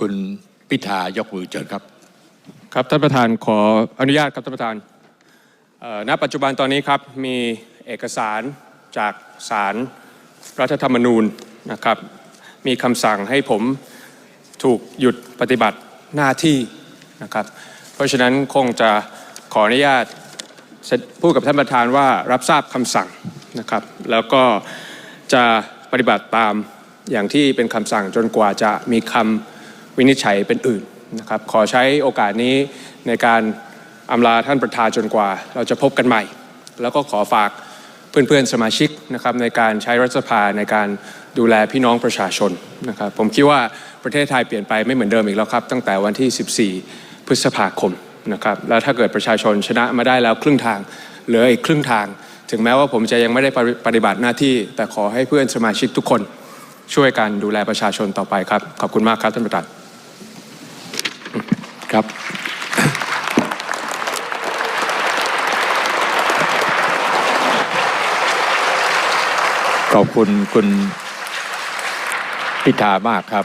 คุณพิธายกมือเชิญครับ ครับท่านประธานขออนุญาตครับท่านประธานณปัจจุบันตอนนี้ครับมีเอกสารจากศาลรัฐธรรมนูญนะครับ มีคำสั่งให้ผมถูกหยุดปฏิบัติหน้าที่นะครับ เพราะฉะนั้นคงจะขออนุญาตพูดกับท่านประธานว่ารับทราบคำสั่งนะครับ แล้วก็จะปฏิบัติตามอย่างที่เป็นคำสั่งจนกว่าจะมีคำ วินิจฉัยเป็นอื่นนะครับขอใช้โอกาสนี้ในการอำลาท่านประธานจนกว่า เราจะพบกันใหม่ แล้วก็ขอฝากเพื่อนๆสมาชิกนะครับในการใช้รัฐสภาในการดูแลพี่น้องประชาชนนะครับผมคิดว่าประเทศไทยเปลี่ยนไปไม่เหมือนเดิมอีกแล้วครับ ตั้งแต่วันที่ 14 พฤษภาคมนะครับแล้วถ้าเกิดประชาชนชนะมาได้แล้วครึ่งทางเหลืออีกครึ่งทาง ถึงแม้ว่าผมจะยังไม่ได้ปฏิบัติหน้าที่ แต่ขอให้เพื่อนสมาชิกทุกคนช่วยกันดูแลประชาชนต่อไปครับ ขอบคุณมากครับท่านประธาน ครับ ขอบคุณคุณพิธามากครับ